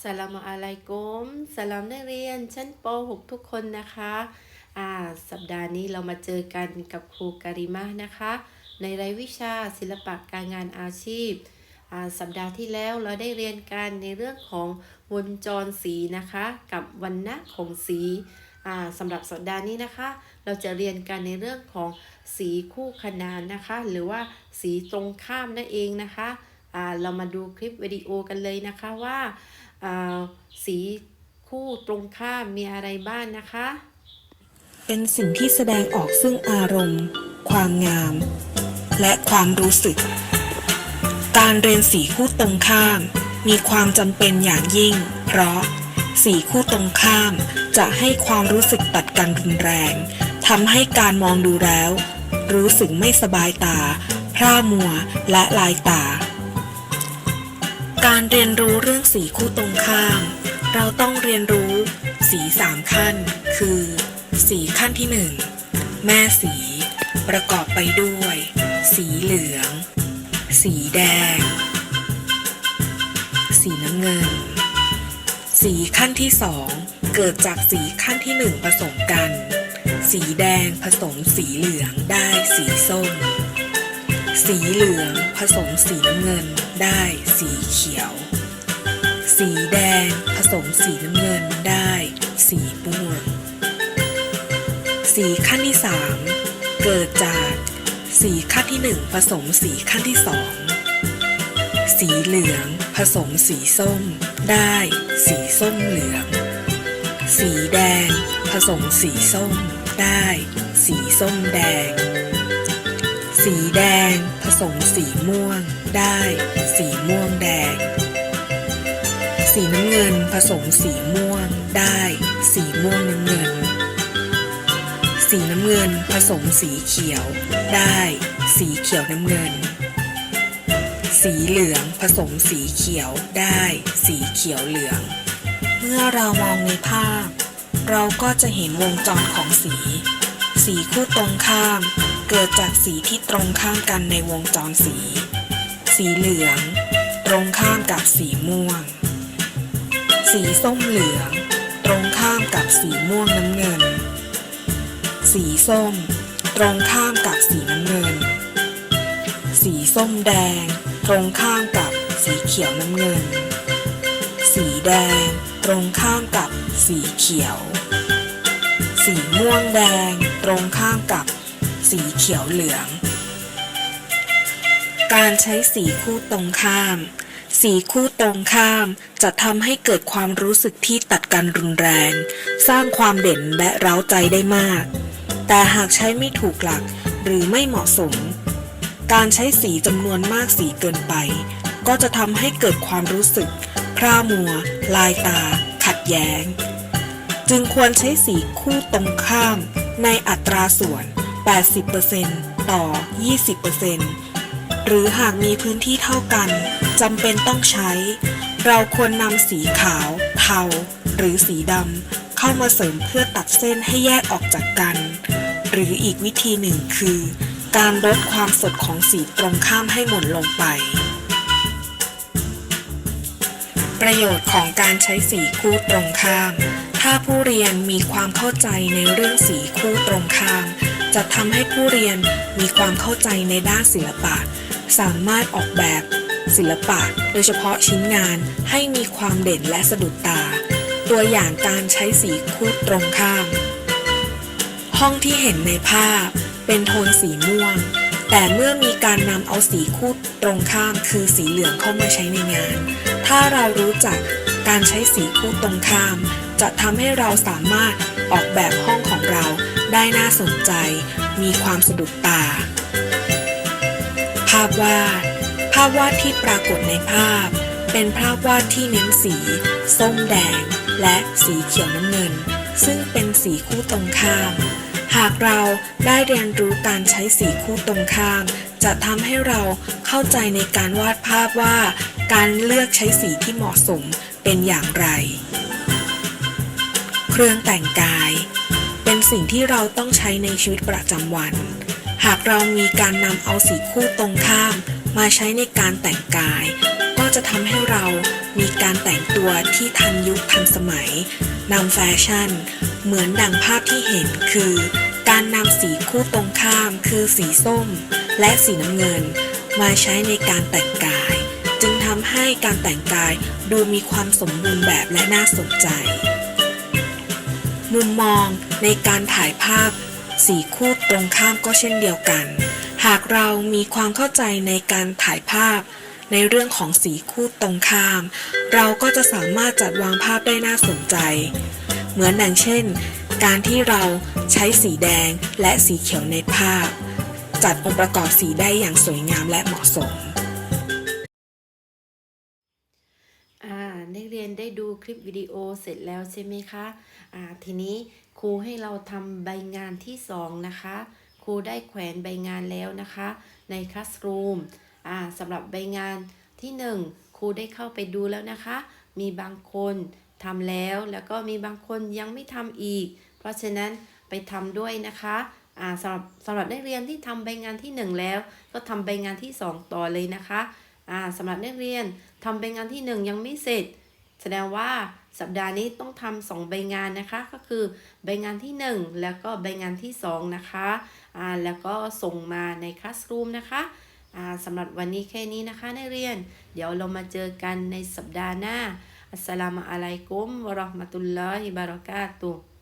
สลามอะลัยกุมสลามนักเรียน ชั้นป .6 ทุกคนนะคะอ่าสัปดาห์นี้เรามาเจอกันกับครูการิมานะคะ ในรายวิชาศิลปะการงานอาชีพอ่าสัปดาห์ที่แล้วเราได้เรียนกันในเรื่องของวงจรสีนะคะ กับวันณะของสีอ่าสำหรับสัปดาห์นี้นะคะ เราจะเรียนกันในเรื่องของสีคู่ขนานนะคะ หรือว่าสีตรงข้ามนั่นเองนะคะ เรามาดูคลิปวิดีโอกันเลยนะคะว่าาสีคู่ตรงข้ามมีอะไรบ้างนะคะ เป็นสิ่งที่แสดงออกซึ่งอารมณ์ ความงาม และความรู้สึก การเรียนสีคู่ตรงข้าม มีความจำเป็นอย่างยิ่ง เพราะสีคู่ตรงข้าม จะให้ความรู้สึกตัดกันรุนแรงทำให้การมองดูแล้ว รู้สึกไม่สบายตา พร่ามัว และลายตา การเรียนรู้เรื่องสีคู่ตรงข้าม เราต้องเรียนรู้สีสามขั้น คือ สีขั้นที่หนึ่งแม่สี ประกอบไปด้วย สีเหลือง สีแดง สีน้ำเงิน สีขั้นที่สองเกิดจากสีขั้นที่หนึ่งผสมกัน สีแดงผสมสีเหลืองได้สีส้ม สีเหลืองผสมสีน้ำเงินได้สีเขียว สีแดงผสมสีน้ำเงินได้สีม่วง สีขั้นที่สามเกิดจากสีขั้นที่หนึ่งผสมสีขั้นที่สองสีเหลืองผสมสีส้มได้สีส้มเหลือง สีแดงผสมสีส้มได้สีส้มแดง สีแดง ผสมสีม่วง ได้ สีม่วงแดง สีน้ำเงินผสมสีม่วง ได้ สีม่วงน้ำเงิน สีน้ำเงินผสมสีเขียว ได้ สีเขียวน้ำเงิน สีเหลืองผสมสีเขียว ได้ สีเขียวเหลือง เมื่อเรามองในภาพ เราก็จะเห็นวงจรของสี สีคู่ตรงข้าม เกิดจากสีที่ตรงข้ามกันในวงจรสี สีเหลือง ตรงข้ามกับสีม่วง สีส้มเหลือง ตรงข้ามกับสีม่วงน้ำเงิน สีส้ม ตรงข้ามกับสีน้ำเงิน สีส้มแดง ตรงข้ามกับสีเขียวน้ำเงิน สีแดง ตรงข้ามกับสีเขียว สีม่วงแดง ตรงข้ามกับ สีเขียวเหลือง การใช้สีคู่ตรงข้าม สีคู่ตรงข้ามจะทำให้เกิดความรู้สึกที่ตัดกันรุนแรง สร้างความเด่นและเร้าใจได้มาก แต่หากใช้ไม่ถูกหลักหรือไม่เหมาะสม การใช้สีจำนวนมากสีเกินไป ก็จะทำให้เกิดความรู้สึกพร่ามัว ลายตา ขัดแย้ง จึงควรใช้สีคู่ตรงข้ามในอัตราส่วน 80%ต่อ 20%หรือหากมีพื้นที่เท่ากันจำเป็นต้องใช้ เราควรนำสีขาว เทา หรือสีดำเข้ามาเสริมเพื่อตัดเส้นให้แยกออกจากกัน หรืออีกวิธีหนึ่งคือ การลดความสดของสีตรงข้ามให้หม่นลงไป ประโยชน์ของการใช้สีคู่ตรงข้ามถ้าผู้เรียนมีความเข้าใจในเรื่องสีคู่ตรงข้าม จะทำให้ผู้เรียนมีความเข้าใจในด้านศิลปะ สามารถออกแบบศิลปะ โดยเฉพาะชิ้นงานให้มีความเด่นและสะดุดตา ตัวอย่างการใช้สีคู่ตรงข้าม ห้องที่เห็นในภาพเป็นโทนสีม่วง แต่เมื่อมีการนำเอาสีคู่ตรงข้ามคือสีเหลืองเข้ามาใช้ในงาน ถ้าเรารู้จักการใช้สีคู่ตรงข้าม จะทำให้เราสามารถออกแบบ ได้น่าสนใจ มีความสะดุดตา ภาพวาด ภาพวาดที่ปรากฏในภาพ เป็นภาพวาดที่เน้นสี ส้มแดง และสีเขียวน้ำเงิน ซึ่งเป็นสีคู่ตรงข้าม หากเราได้เรียนรู้การใช้สีคู่ตรงข้าม จะทำให้เราเข้าใจในการวาดภาพว่า การเลือกใช้สีที่เหมาะสมเป็นอย่างไร เครื่องแต่งกาย เป็นสิ่งที่เราต้องใช้ในชีวิตประจำวัน หากเรามีการนำเอาสีคู่ตรงข้าม มาใช้ในการแต่งกาย ก็จะทำให้เรามีการแต่งตัวที่ทันยุคทันสมัยนำแฟชั่น เหมือนดังภาพที่เห็นคือ การนำสีคู่ตรงข้าม คือสีส้ม และสีน้ำเงิน มาใช้ในการแต่งกาย จึงทำให้การแต่งกายดูมีความสมบูรณ์แบบและน่าสนใจ มุมมองในการถ่ายภาพสีคู่ตรงข้ามก็เช่นเดียวกัน หากเรามีความเข้าใจในการถ่ายภาพ ในเรื่องของสีคู่ตรงข้าม เราก็จะสามารถจัดวางภาพได้น่าสนใจ เหมือนอย่างเช่น การที่เราใช้สีแดงและสีเขียวในภาพ จัดองค์ประกอบสีได้อย่างสวยงามและเหมาะสม นได้ดูคลิปวิดีโอเสร็จแล้วใช่ไหมคะอ่าทีนี้ครูให้เราทำใบงานที่สองนะคะ ครูได้แขวนใบงานแล้วนะคะ ในคลาสรูมอ่าสำหรับใบงานที่หนึ่งครูได้เข้าไปดูแล้วนะคะ มีบางคนทำแล้วแล้วก็มีบางคนยังไม่ทำอีก เพราะฉะนั้นไปทำด้วยนะคะอ่าสำหรับสำหรับนักเรียนที่ทำใบงานที่หนึ่งแล้ว ก็ทำใบงานที่สองต่อเลยนะคะอ่าสำหรับนักเรียนทำใบงานที่หนึ่งยังไม่เสร็จ แสดงว่าสัปดาห์นี้ต้องทำสองใบงานนะคะก็คือใบงานที่ 1 แล้วก็ใบงานที่ 2 นะคะอ่าแล้วก็ส่งมาในคลาสรูมนะคะอ่าสำหรับวันนี้แค่นี้นะคะนักเรียน เดี๋ยวเรามาเจอกันในสัปดาห์หน้าอัสสลามุอะลัยกุมวะเราะห์มะตุลลอฮิบะเราะกาตุฮ์